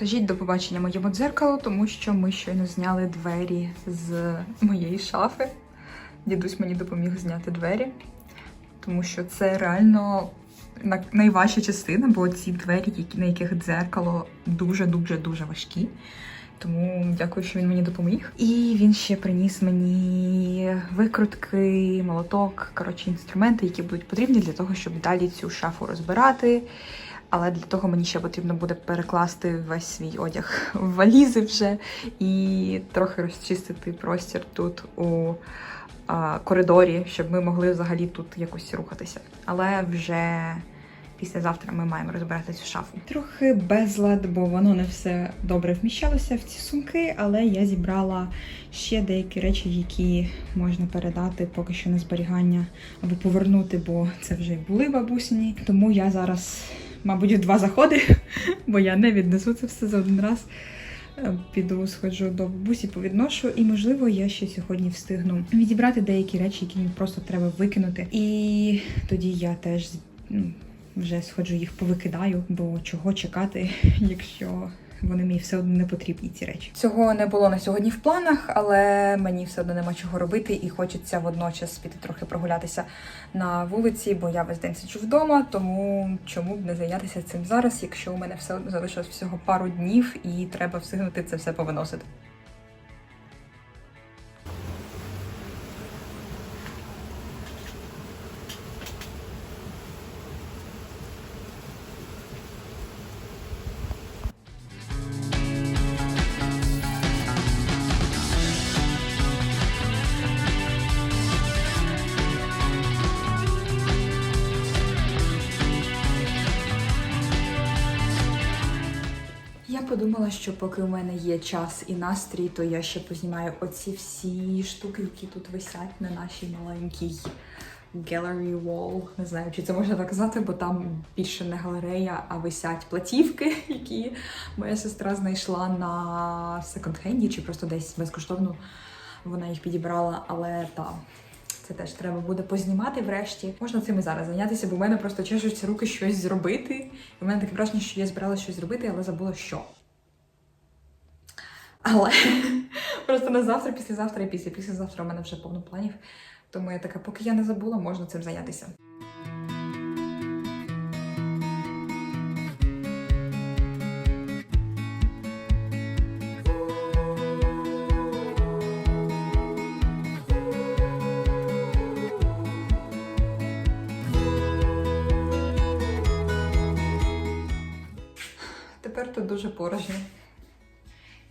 Скажіть до побачення моєму дзеркалу, тому що ми щойно зняли двері з моєї шафи. Дідусь мені допоміг зняти двері, тому що це реально найважча частина, бо ці двері, на яких дзеркало дуже-дуже дуже важкі. Тому дякую, що він мені допоміг. І він ще приніс мені викрутки, молоток, коротше, інструменти, які будуть потрібні для того, щоб далі цю шафу розбирати. Але для того мені ще потрібно буде перекласти весь свій одяг в валізи вже і трохи розчистити простір тут у а, коридорі, щоб ми могли взагалі тут якось рухатися. Але вже післязавтра ми маємо розбирати цю шафу. Трохи безлад, бо воно не все добре вміщалося в ці сумки, але я зібрала ще деякі речі, які можна передати поки що на зберігання або повернути, бо це вже були бабусині. Тому я зараз, мабуть, два заходи, бо я не віднесу це все за один раз. Е, Піду, сходжу до бабусі, повідношу, і можливо, я ще сьогодні встигну відібрати деякі речі, які мені просто треба викинути. І тоді я теж ну, вже сходжу їх повикидаю, бо чого чекати, якщо вони мені все одно не потрібні ці речі. Цього не було на сьогодні в планах, але мені все одно нема чого робити, і хочеться водночас піти трохи прогулятися на вулиці, бо я весь день сиджу вдома. Тому чому б не зайнятися цим зараз, якщо у мене все одно залишилось всього пару днів і треба встигнути це все повиносити. Подумала, що поки у мене є час і настрій, то я ще познімаю оці всі штуки, які тут висять на нашій маленькій gallery wall. Не знаю, чи це можна так казати, бо там більше не галерея, а висять платівки, які моя сестра знайшла на секонд-хенді, чи просто десь безкоштовно вона їх підібрала, але там. Це теж треба буде познімати врешті. Можна цим і зараз зайнятися, бо в мене просто чешуться руки щось зробити. І в мене таке враження, що я збиралася щось зробити, але забула що. Але просто на завтра, післязавтра і після післязавтра у мене вже повно планів. Тому я така, поки я не забула, можна цим зайнятися. Тепер тут дуже порожньо.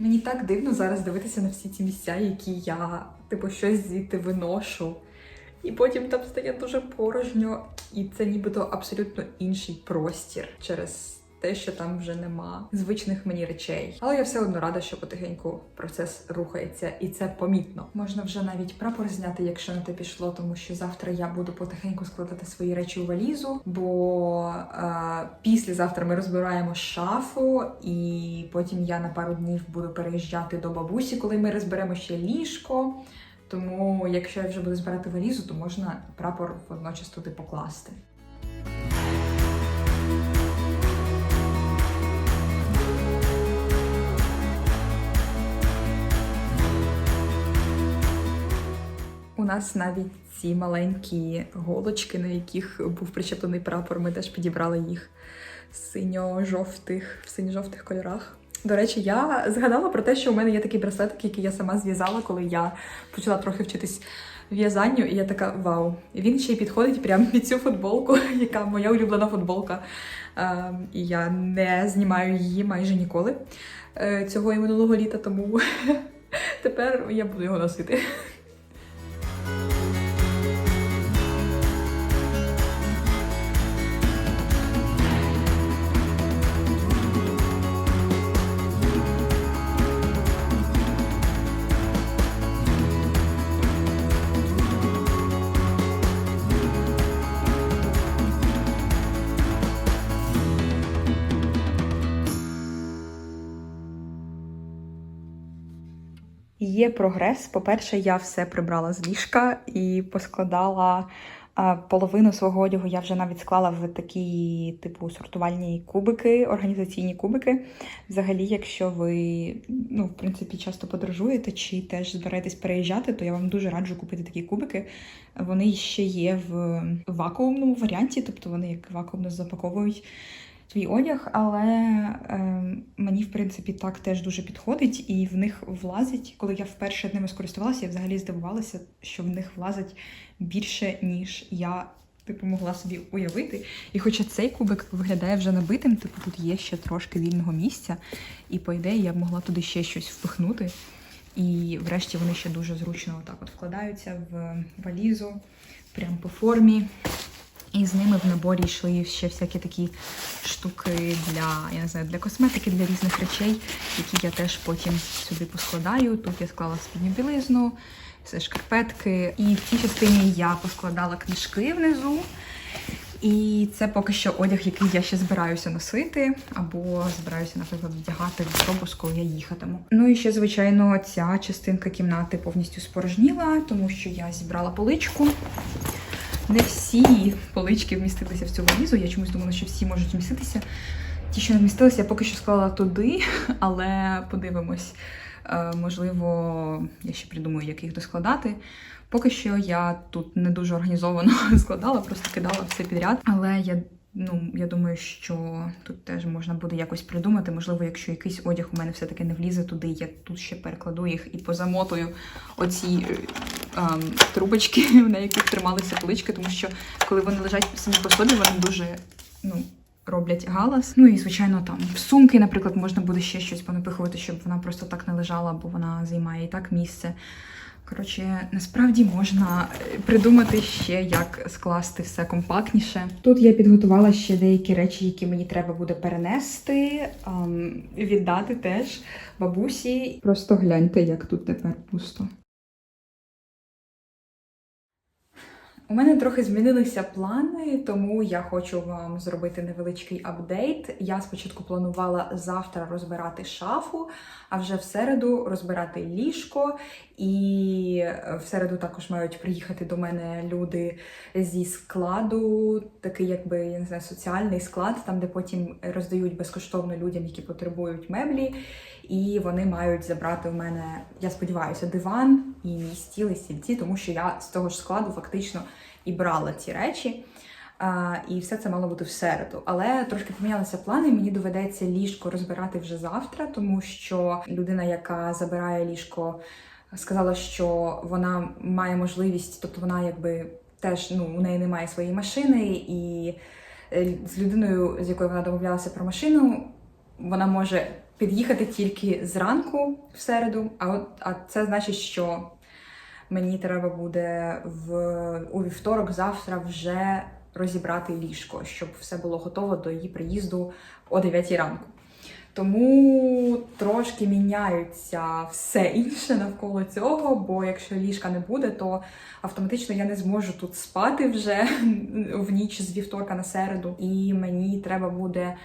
Мені так дивно зараз дивитися на всі ці місця, які я, типу, щось звідти виношу. І потім там стає дуже порожньо, і це нібито абсолютно інший простір через те, що там вже нема звичних мені речей. Але я все одно рада, що потихеньку процес рухається, і це помітно. Можна вже навіть прапор зняти, якщо на те пішло, тому що завтра я буду потихеньку складати свої речі у валізу, бо е, післязавтра ми розбираємо шафу, і потім я на пару днів буду переїжджати до бабусі, коли ми розберемо ще ліжко. Тому, якщо я вже буду збирати валізу, то можна прапор водночас туди покласти. Нас навіть ці маленькі голочки, на яких був причеплений прапор, ми теж підібрали їх синьо-жовтих, в синьо-жовтих кольорах. До речі, я згадала про те, що у мене є такий браслетик, який я сама зв'язала, коли я почала трохи вчитись в'язанню, і я така вау. Він ще й підходить прямо під цю футболку, яка моя улюблена футболка. Ем, і я не знімаю її майже ніколи е, цього і минулого літа, тому тепер я буду його носити. Є прогрес. По-перше, я все прибрала з ліжка і поскладала половину свого одягу я вже навіть склала в такі, типу, сортувальні кубики, організаційні кубики. Взагалі, якщо ви, ну, в принципі, часто подорожуєте чи теж збираєтесь переїжджати, то я вам дуже раджу купити такі кубики. Вони ще є в вакуумному варіанті, тобто вони як вакуумно запаковують твій одяг, але е, мені, в принципі, так теж дуже підходить, і в них влазить, коли я вперше ними скористувалася, я взагалі здивувалася, що в них влазить більше, ніж я типу могла собі уявити. І хоча цей кубик виглядає вже набитим, типу тут є ще трошки вільного місця, і по ідеї я б могла туди ще щось впихнути. І врешті вони ще дуже зручно отак от вкладаються в валізу, прям по формі. І з ними в наборі йшли ще всякі такі штуки для, я не знаю, для косметики, для різних речей, які я теж потім сюди поскладаю. Тут я склала спідню білизну, це шкарпетки. І в цій частині я поскладала книжки внизу. І це поки що одяг, який я ще збираюся носити, або збираюся, наприклад, вдягати в автобус, коли я їхатиму. Ну і ще, звичайно, ця частинка кімнати повністю спорожніла, тому що я зібрала поличку. Не всі полички вмістилися в цю валізу. Я чомусь думала, що всі можуть вміститися. Ті, що не вмістилися, я поки що склала туди, але подивимось. Е, Можливо, я ще придумаю, як їх доскладати. Поки що я тут не дуже організовано складала, просто кидала все підряд. Але я ну, я думаю, що тут теж можна буде якось придумати. Можливо, якщо якийсь одяг у мене все-таки не влізе туди, я тут ще перекладу їх і позамотую оці е, ем, трубочки, на яких трималися полички, тому що коли вони лежать самі по собі, вони дуже ну, роблять галас. Ну і звичайно, там в сумки, наприклад, можна буде ще щось понапихувати, щоб вона просто так не лежала, бо вона займає і так місце. Коротше, насправді можна е, придумати ще, як скласти все компактніше. Тут я підготувала ще деякі речі, які мені треба буде перенести, віддати теж бабусі. Просто гляньте, як тут тепер пусто. У мене трохи змінилися плани, тому я хочу вам зробити невеличкий апдейт. Я спочатку планувала завтра розбирати шафу, а вже в середу розбирати ліжко. І в середу також мають приїхати до мене люди зі складу, такий, якби я не знаю, соціальний склад, там де потім роздають безкоштовно людям, які потребують меблі. І вони мають забрати в мене, я сподіваюся, диван і мій стіл і стільці, тому що я з того ж складу фактично і брала ці речі. А, і все це мало бути в середу. Але трошки помінялися плани. Мені доведеться ліжко розбирати вже завтра, тому що людина, яка забирає ліжко, сказала, що вона має можливість, тобто вона якби теж ну у неї немає своєї машини, і е, з людиною, з якою вона домовлялася про машину, вона може під'їхати тільки зранку в середу. А от а це значить, що мені треба буде в у вівторок завтра вже розібрати ліжко, щоб все було готово до її приїзду о 9 ранку. Тому трошки міняються все інше навколо цього, бо якщо ліжка не буде, то автоматично я не зможу тут спати вже в ніч з вівторка на середу, і мені треба буде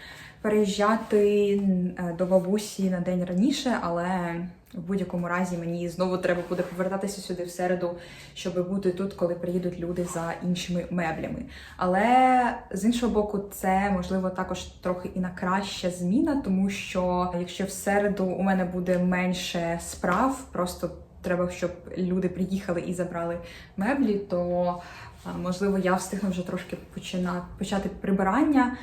переїжджати е, до бабусі на день раніше, але в будь-якому разі мені знову треба буде повертатися сюди в середу, щоб бути тут, коли приїдуть люди за іншими меблями. Але з іншого боку, це можливо також трохи і на краща зміна, тому що якщо в середу у мене буде менше справ, просто треба, щоб люди приїхали і забрали меблі, то можливо я встигну вже трошки починати почати прибирання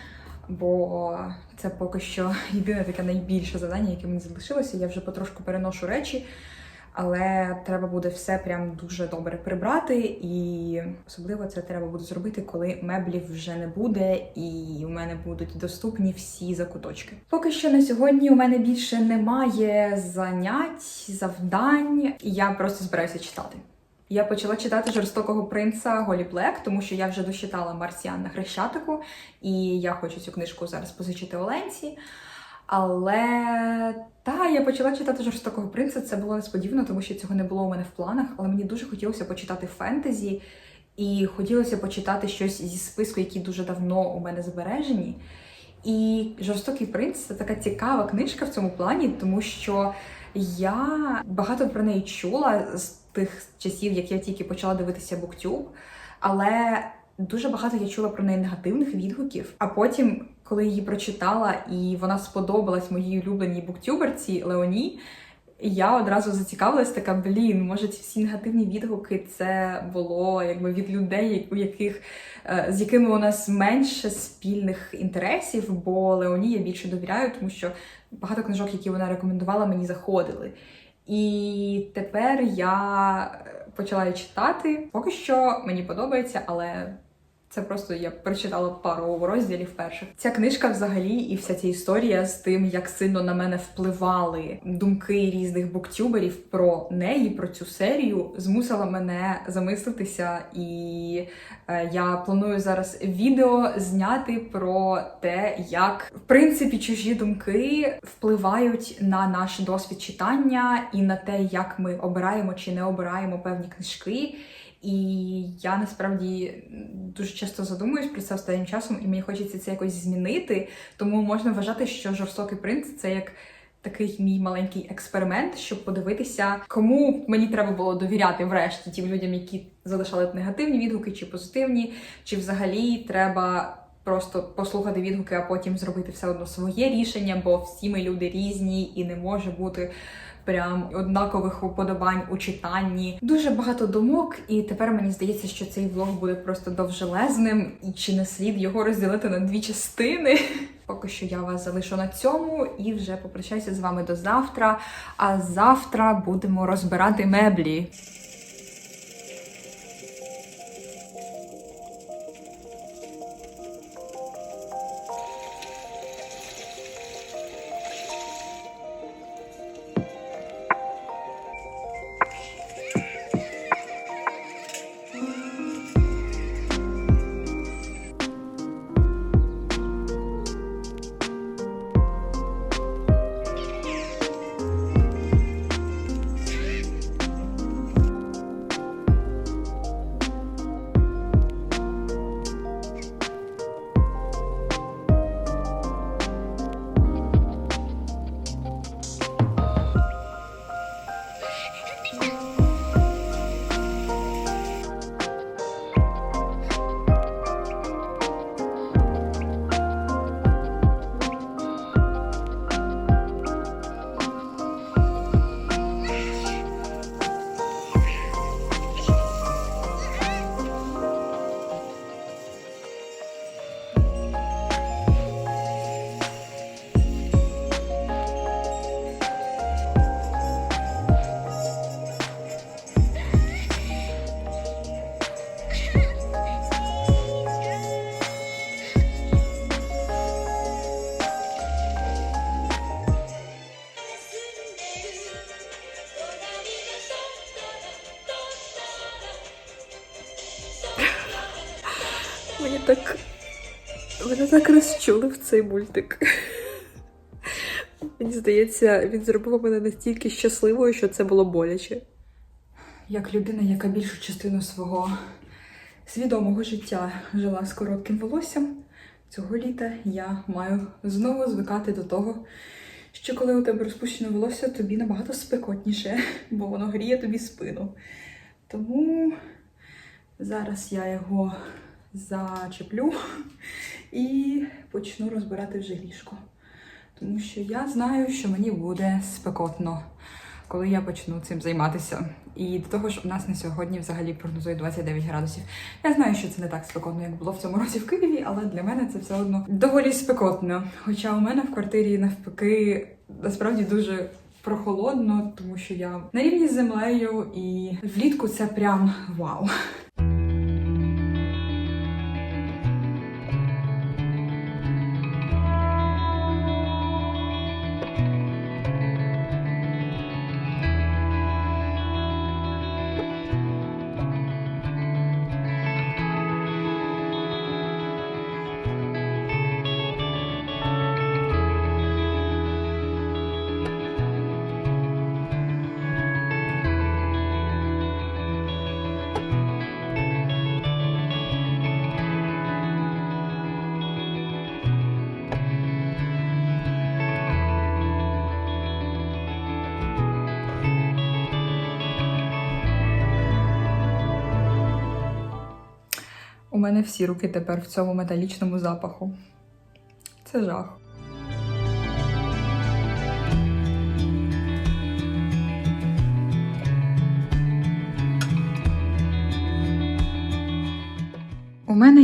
бо це поки що єдине таке найбільше завдання, яке мені залишилося. Я вже потрошку переношу речі, але треба буде все прям дуже добре прибрати, і особливо це треба буде зробити, коли меблів вже не буде, і у мене будуть доступні всі закуточки. Поки що на сьогодні у мене більше немає занять, завдань, і я просто збираюся читати. Я почала читати жорстокого принца Голі Блек, тому що я вже дочитала Марсіан на Хрещатику, і я хочу цю книжку зараз позичити Оленці. Але та я почала читати жорстокого принца. Це було несподівано, тому що цього не було у мене в планах. Але мені дуже хотілося почитати фентезі, і хотілося почитати щось зі списку, які дуже давно у мене збережені. І жорстокий принц це така цікава книжка в цьому плані, тому що я багато про неї чула з тих часів, як я тільки почала дивитися BookTube, але дуже багато я чула про неї негативних відгуків. А потім, коли її прочитала і вона сподобалась моїй улюбленій буктюберці Леоні. Я одразу зацікавилась, така блін, може ці всі негативні відгуки це було якби від людей, у яких е, з якими у нас менше спільних інтересів, бо Леоні я більше довіряю, тому що багато книжок, які вона рекомендувала, мені заходили. І тепер я почала читати. Поки що мені подобається, але це просто я прочитала пару розділів перших. Ця книжка, взагалі, і вся ця історія з тим, як сильно на мене впливали думки різних буктюберів про неї, про цю серію, змусила мене замислитися. І е, я планую зараз відео зняти про те, як в принципі чужі думки впливають на наш досвід читання і на те, як ми обираємо чи не обираємо певні книжки. І я насправді дуже часто задумуюсь про це останнім часом, і мені хочеться це якось змінити. Тому можна вважати, що жорстокий принц це як такий мій маленький експеримент, щоб подивитися, кому мені треба було довіряти врешті тим людям, які залишали негативні відгуки чи позитивні, чи взагалі треба. Просто послухати відгуки, а потім зробити все одно своє рішення, бо всі ми люди різні і не може бути прям однакових уподобань у читанні. Дуже багато думок, і тепер мені здається, що цей влог буде просто довжелезним, і чи не слід його розділити на дві частини. Поки що я вас залишу на цьому і вже попрощаюся з вами до завтра. А завтра будемо розбирати меблі. Мене так розчули в цей мультик. Мені здається, він зробив мене настільки щасливою, що це було боляче. Як людина, яка більшу частину свого свідомого життя жила з коротким волоссям, цього літа я маю знову звикати до того, що коли у тебе розпущене волосся, тобі набагато спекотніше, бо воно гріє тобі спину. Тому зараз я його зачеплю і почну розбирати вже ліжко. Тому що я знаю, що мені буде спекотно, коли я почну цим займатися. І до того ж, у нас на сьогодні взагалі прогнозує 29 градусів. Я знаю, що це не так спекотно, як було в цьому році в Києві, але для мене це все одно доволі спекотно. Хоча у мене в квартирі навпаки насправді дуже прохолодно, тому що я на рівні з землею, і влітку це прям вау. Мене всі руки тепер в цьому металічному запаху. Це жах.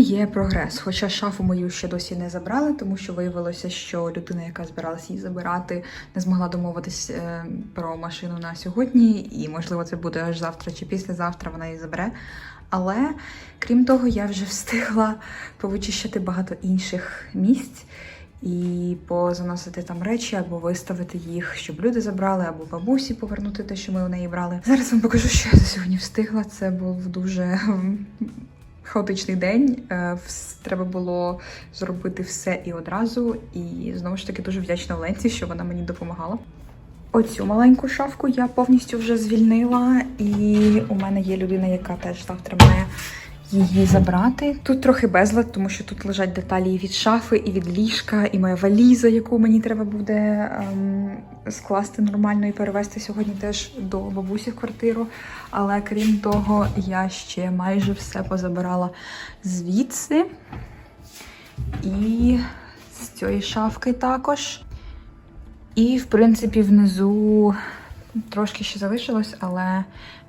Є прогрес, хоча шафу мою ще досі не забрали, тому що виявилося, що людина, яка збиралася її забирати, не змогла домовитись е, про машину на сьогодні, і можливо це буде аж завтра чи післязавтра вона її забере. Але крім того, я вже встигла повичищати багато інших місць і позаносити там речі або виставити їх, щоб люди забрали, або бабусі повернути те, що ми у неї брали. Зараз вам покажу, що я за сьогодні встигла. Це був дуже хаотичний день. Е, Треба було зробити все і одразу. І знову ж таки дуже вдячна Оленці, що вона мені допомагала. Оцю маленьку шафку я повністю вже звільнила, і у мене є людина, яка теж завтра має її забрати. Тут трохи безлад, тому що тут лежать деталі і від шафи, і від ліжка, і моя валіза, яку мені треба буде ем, скласти нормально і перевезти сьогодні теж до бабусі в квартиру. Але крім того, я ще майже все позабирала звідси. І з цієї шафки також. І, в принципі, внизу трошки ще залишилось, але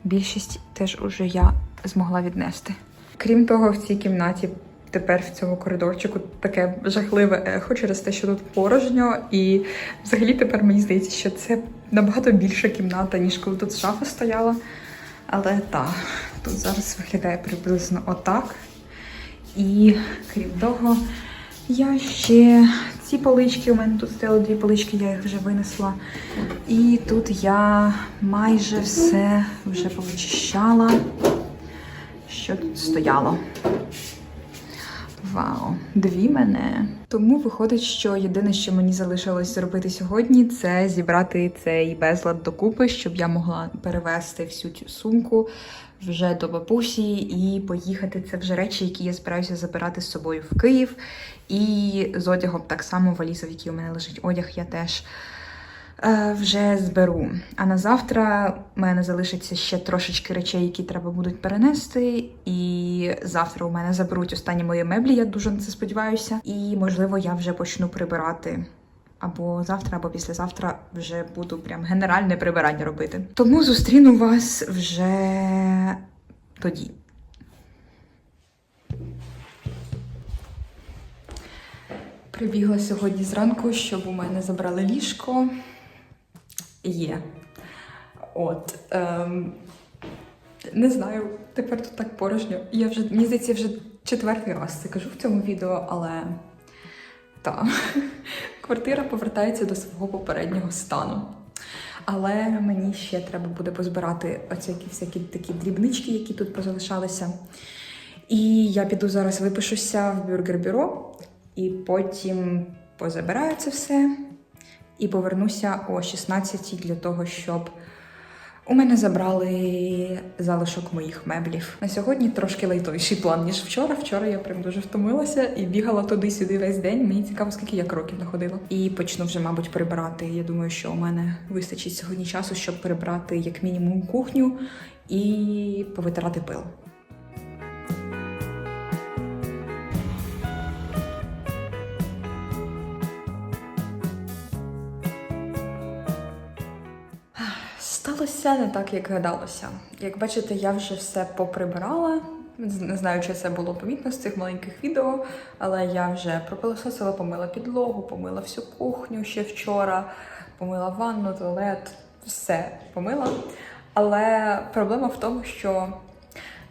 більшість теж уже я змогла віднести. Крім того, в цій кімнаті тепер в цьому коридорчику таке жахливе ехо через те, що тут порожньо, і взагалі тепер мені здається, що це набагато більша кімната, ніж коли тут шафа стояла. Але так, тут зараз виглядає приблизно отак. І крім того, я ще ці полички, у мене тут стояли дві полички, я їх вже винесла. І тут я майже все вже повичищала, що тут стояло. Вау, дві мене. Тому виходить, що єдине, що мені залишилось зробити сьогодні, це зібрати цей безлад докупи, щоб я могла перевезти всю цю сумку вже до бабусі і поїхати. Це вже речі, які я збираюся забирати з собою в Київ. І з одягом так само валіза, в якій у мене лежить одяг, я теж вже зберу. А на завтра в мене залишиться ще трошечки речей, які треба будуть перенести. І завтра у мене заберуть останні мої меблі, я дуже на це сподіваюся. І можливо, я вже почну прибирати. Або завтра, або післязавтра вже буду прям генеральне прибирання робити. Тому зустріну вас вже тоді. Прибігла сьогодні зранку, щоб у мене забрали ліжко. Є. От. Ем, не знаю, тепер тут так порожньо. Я вже, мені здається, вже четвертий раз це кажу в цьому відео, але так, квартира повертається до свого попереднього стану. Але мені ще треба буде позбирати оці всякі такі дрібнички, які тут позалишалися. І я піду зараз випишуся в бюргер-бюро, і потім позабираю це все і повернуся о 16 для того, щоб у мене забрали залишок моїх меблів. На сьогодні трошки лайтовіший план, ніж вчора. Вчора я прям дуже втомилася і бігала туди-сюди весь день. Мені цікаво, скільки я кроків находила. І почну вже, мабуть, прибирати. Я думаю, що у мене вистачить сьогодні часу, щоб прибрати як мінімум кухню і повитирати пил. Сталося не так, як гадалося. Як бачите, я вже все поприбирала. Не знаю, чи це було помітно з цих маленьких відео, але я вже пропилососила, помила підлогу, помила всю кухню ще вчора, помила ванну, туалет, все помила. Але проблема в тому, що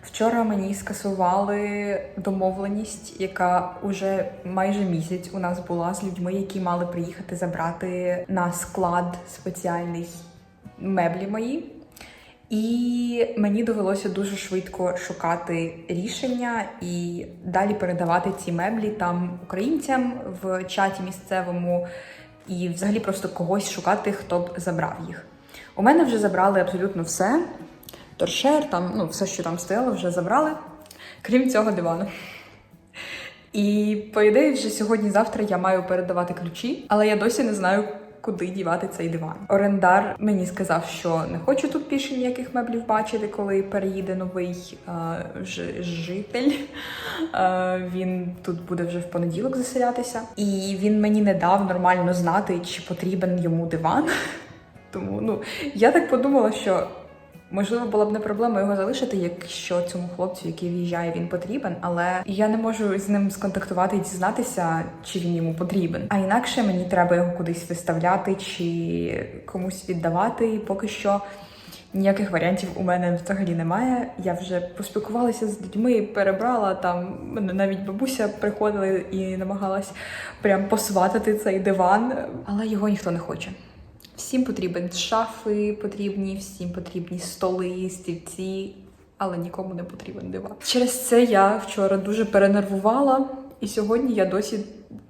вчора мені скасували домовленість, яка уже майже місяць у нас була з людьми, які мали приїхати забрати на склад спеціальний меблі мої. І мені довелося дуже швидко шукати рішення і далі передавати ці меблі там українцям в чаті місцевому, і взагалі просто когось шукати, хто б забрав їх. У мене вже забрали абсолютно все. Торшер, там, ну, все, що там стояло, вже забрали, крім цього дивану. І по ідеї, вже сьогодні-завтра я маю передавати ключі, але я досі не знаю, куди дівати цей диван. Орендар мені сказав, що не хочу тут більше ніяких меблів бачити, коли переїде новий е, ж- житель. Е, він тут буде вже в понеділок заселятися, і він мені не дав нормально знати, чи потрібен йому диван. Тому ну я так подумала, що можливо була б не проблема його залишити, якщо цьому хлопцю, який в'їжджає, він потрібен, але я не можу з ним сконтактувати і дізнатися, чи він йому потрібен. А інакше мені треба його кудись виставляти чи комусь віддавати. І поки що ніяких варіантів у мене взагалі немає. Я вже поспілкувалася з людьми, перебрала там. Мене навіть бабуся приходила і намагалась прям посватати цей диван, але його ніхто не хоче. Всім потрібен шафи потрібні, всім потрібні столи, стільці, але нікому не потрібен диван. Через це я вчора дуже перенервувала, і сьогодні я досі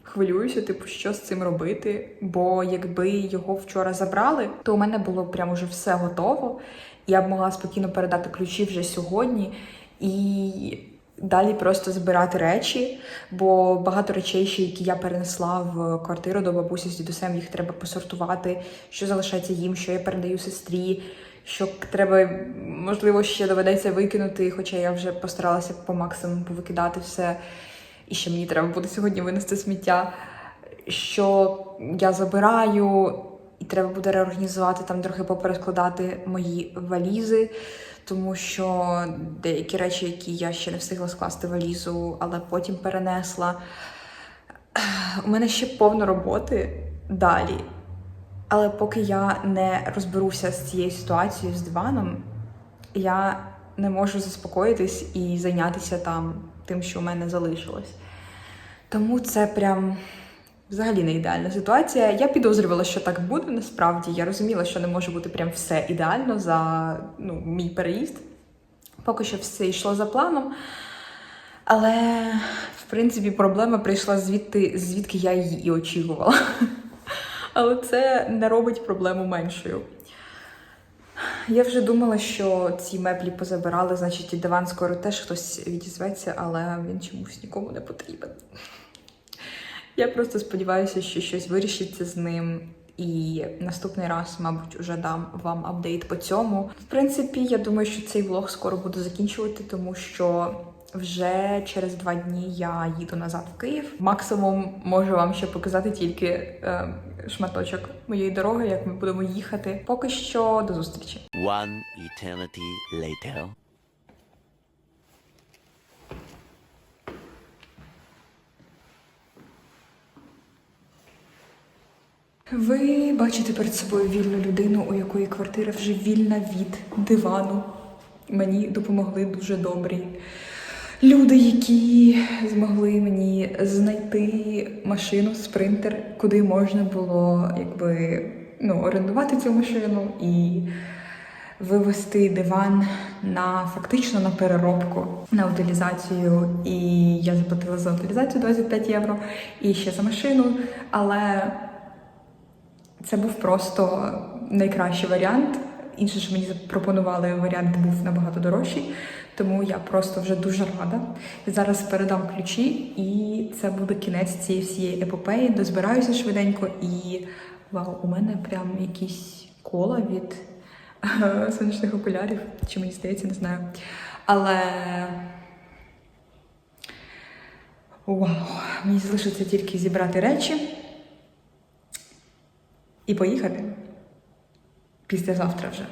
хвилююся, типу, що з цим робити. Бо якби його вчора забрали, то у мене було прям уже все готово. Я б могла спокійно передати ключі вже сьогодні і далі просто збирати речі, бо багато речей, ще, які я перенесла в квартиру до бабусі з дідусем, їх треба посортувати, що залишається їм, що я передаю сестрі. Що треба, можливо, ще доведеться викинути, хоча я вже постаралася по максимуму повикидати все. І ще мені треба буде сьогодні винести сміття. Що я забираю, і треба буде реорганізувати там трохи поперескладати мої валізи, тому що деякі речі, які я ще не встигла скласти валізу, але потім перенесла. У мене ще повно роботи далі. Але поки я не розберуся з цією ситуацією з диваном, я не можу заспокоїтись і зайнятися там тим, що у мене залишилось. Тому це прям взагалі не ідеальна ситуація. Я підозрювала, що так буде насправді. Я розуміла, що не може бути прям все ідеально за ну, мій переїзд. Поки що все йшло за планом. Але, в принципі, проблема прийшла звідти, звідки я її і очікувала. Але це не робить проблему меншою. Я вже думала, що ці меблі позабирали, значить, і диван скоро теж хтось відізветься, але він чомусь нікому не потрібен. Я просто сподіваюся, що щось вирішиться з ним. І наступний раз, мабуть, вже дам вам апдейт по цьому. В принципі, я думаю, що цей влог скоро буду закінчувати, тому що вже через два дні я їду назад в Київ. Максимум можу вам ще показати тільки е, шматочок моєї дороги, як ми будемо їхати. Поки що до зустрічі. One eternity later. Ви бачите перед собою вільну людину, у якої квартира вже вільна від дивану. Мені допомогли дуже добрі люди, які змогли мені знайти машину, спринтер, куди можна було якби ну, орендувати цю машину і вивести диван на фактично на переробку, на утилізацію. І я заплатила за утилізацію 25 євро і ще за машину. Але це був просто найкращий варіант. Інше ж мені запропонували варіант був набагато дорожчий, тому я просто вже дуже рада. Зараз передам ключі, і це буде кінець цієї всієї епопеї. Дозбираюся швиденько, і вау, у мене прям якісь кола від е, сонячних окулярів, чи мені здається, не знаю. Але вау, мені залишиться тільки зібрати речі і поїхати післязавтра вже.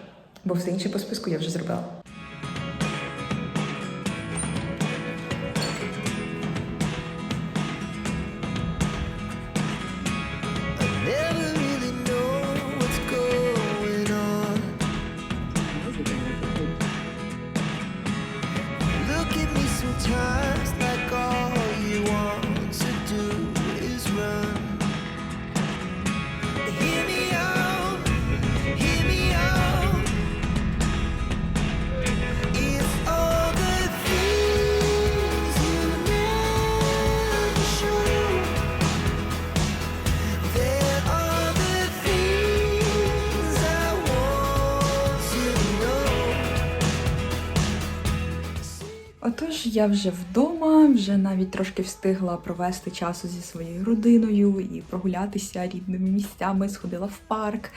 Бо все інше по списку я вже зробила. Я вже вдома, вже навіть трошки встигла провести часу зі своєю родиною і прогулятися рідними місцями, сходила в парк.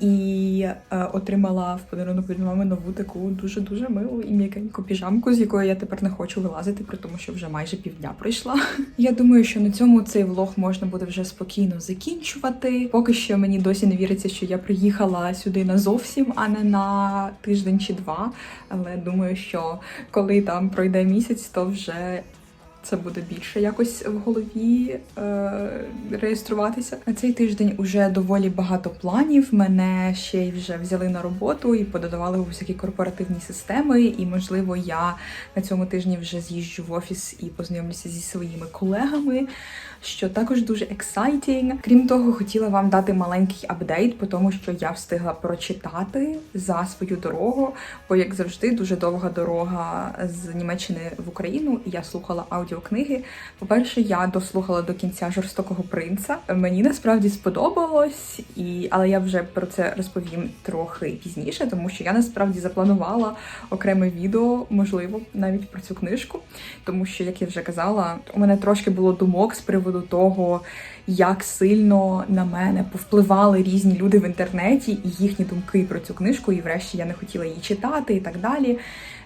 І е, отримала в подарунок від мами нову таку дуже дуже милу і м'якеньку піжамку, з якої я тепер не хочу вилазити, при тому, що вже майже півдня пройшла. Я думаю, що на цьому цей влог можна буде вже спокійно закінчувати. Поки що мені досі не віриться, що я приїхала сюди назовсім, а не на тиждень чи два. Але думаю, що коли там пройде місяць, то вже це буде більше якось в голові е, реєструватися. На цей тиждень уже доволі багато планів. Мене ще й вже взяли на роботу і подавали у всякі корпоративні системи. І, можливо, я на цьому тижні вже з'їжджу в офіс і познайомлюся зі своїми колегами, що також дуже ексайтінг. Крім того, хотіла вам дати маленький апдейт, по тому що я встигла прочитати за свою дорогу, бо, як завжди, дуже довга дорога з Німеччини в Україну, і я слухала аудіокниги. По-перше, я дослухала до кінця жорстокого принца. Мені насправді сподобалось, і але я вже про це розповім трохи пізніше, тому що я насправді запланувала окреме відео, можливо, навіть про цю книжку. Тому що, як я вже казала, у мене трошки було думок з приводу того, як сильно на мене повпливали різні люди в інтернеті і їхні думки про цю книжку, і врешті я не хотіла її читати і так далі.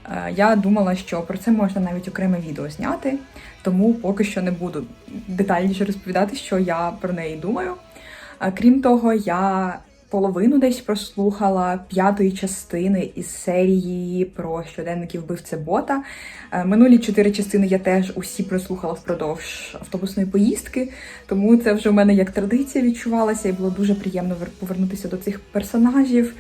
Е, Я думала, що про це можна навіть окреме відео зняти, тому поки що не буду детальніше розповідати, що я про неї думаю. Е, Крім того, я половину десь прослухала п'ятої частини із серії про щоденники вбивця бота. Е, Минулі чотири частини я теж усі прослухала впродовж автобусної поїздки, тому це вже в мене як традиція відчувалася, і було дуже приємно вер- повернутися до цих персонажів.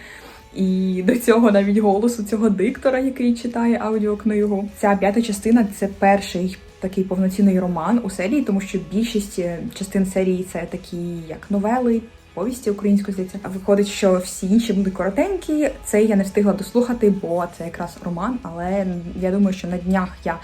І до цього навіть голосу цього диктора, який читає аудіокнигу. Ця п'ята частина це перший такий повноцінний роман у серії, тому що більшість е, частин серії це такі як новели. Повісті української здається. А виходить, що всі інші були коротенькі. Це я не встигла дослухати, бо це якраз роман. Але я думаю, що на днях я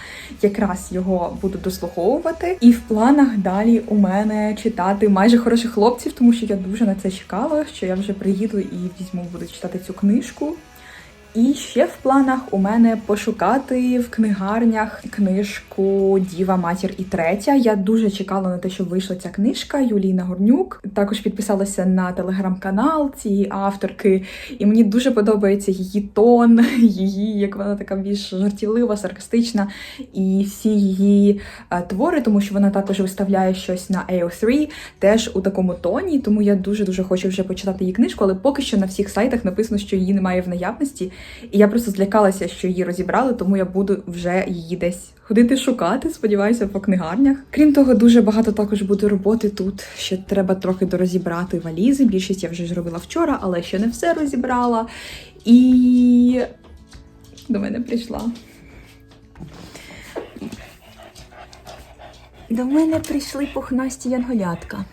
якраз його буду дослуховувати. І в планах далі у мене читати майже хороших хлопців, тому що я дуже на це чекала, що я вже приїду і візьму, буду читати цю книжку. І ще в планах у мене пошукати в книгарнях книжку Діва, матір і третя. Я дуже чекала на те, щоб вийшла ця книжка Юлії Нагорнюк. Також підписалася на телеграм-канал цієї авторки, і мені дуже подобається її тон, її, як вона така більш жартівлива, саркастична, і всі її е, твори, тому що вона також виставляє щось на AO3, теж у такому тоні. Тому я дуже дуже хочу вже почитати її книжку, але поки що на всіх сайтах написано, що її немає в наявності. І я просто злякалася, що її розібрали, тому я буду вже її десь ходити шукати. Сподіваюся, по книгарнях. Крім того, дуже багато також буде роботи тут. Ще треба трохи дорозібрати валізи. Більшість я вже зробила вчора, але ще не все розібрала. І до мене прийшла. До мене прийшли пухнасті янголятка.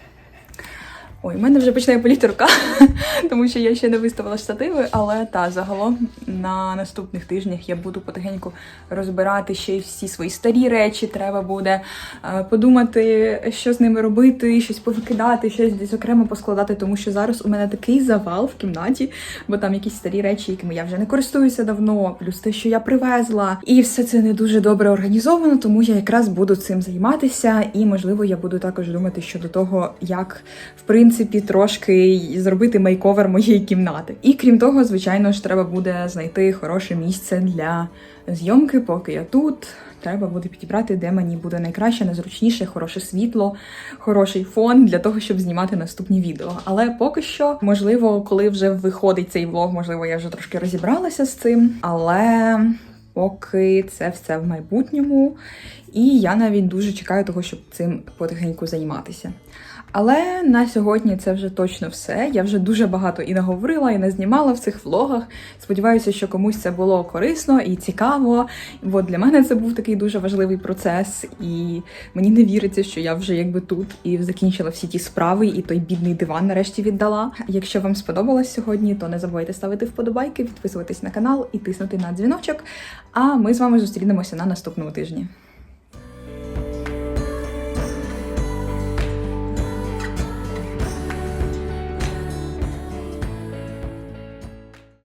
Ой, в мене вже починає боліти рука, тому що я ще не виставила штативи, але та загалом на наступних тижнях я буду потихеньку розбирати ще й всі свої старі речі. Треба буде е, подумати, що з ними робити, щось повикидати, щось десь окремо поскладати, тому що зараз у мене такий завал в кімнаті, бо там якісь старі речі, якими я вже не користуюся давно, плюс те, що я привезла, і все це не дуже добре організовано, тому я якраз буду цим займатися, і можливо я буду також думати щодо того, як в принципі трошки й зробити мейковер моєї кімнати. І крім того, звичайно ж, треба буде знайти хороше місце для зйомки, поки я тут. Треба буде підібрати, де мені буде найкраще, найзручніше, хороше світло, хороший фон для того, щоб знімати наступні відео. Але поки що, можливо, коли вже виходить цей влог, можливо, я вже трошки розібралася з цим. Але поки це все в майбутньому. І я навіть дуже чекаю того, щоб цим потихеньку займатися. Але на сьогодні це вже точно все. Я вже дуже багато і наговорила, і назнімала в цих влогах. Сподіваюся, що комусь це було корисно і цікаво. Бо для мене це був такий дуже важливий процес, і мені не віриться, що я вже якби тут і закінчила всі ті справи, і той бідний диван нарешті віддала. Якщо вам сподобалось сьогодні, то не забувайте ставити вподобайки, підписуватись на канал і тиснути на дзвіночок. А ми з вами зустрінемося на наступному тижні.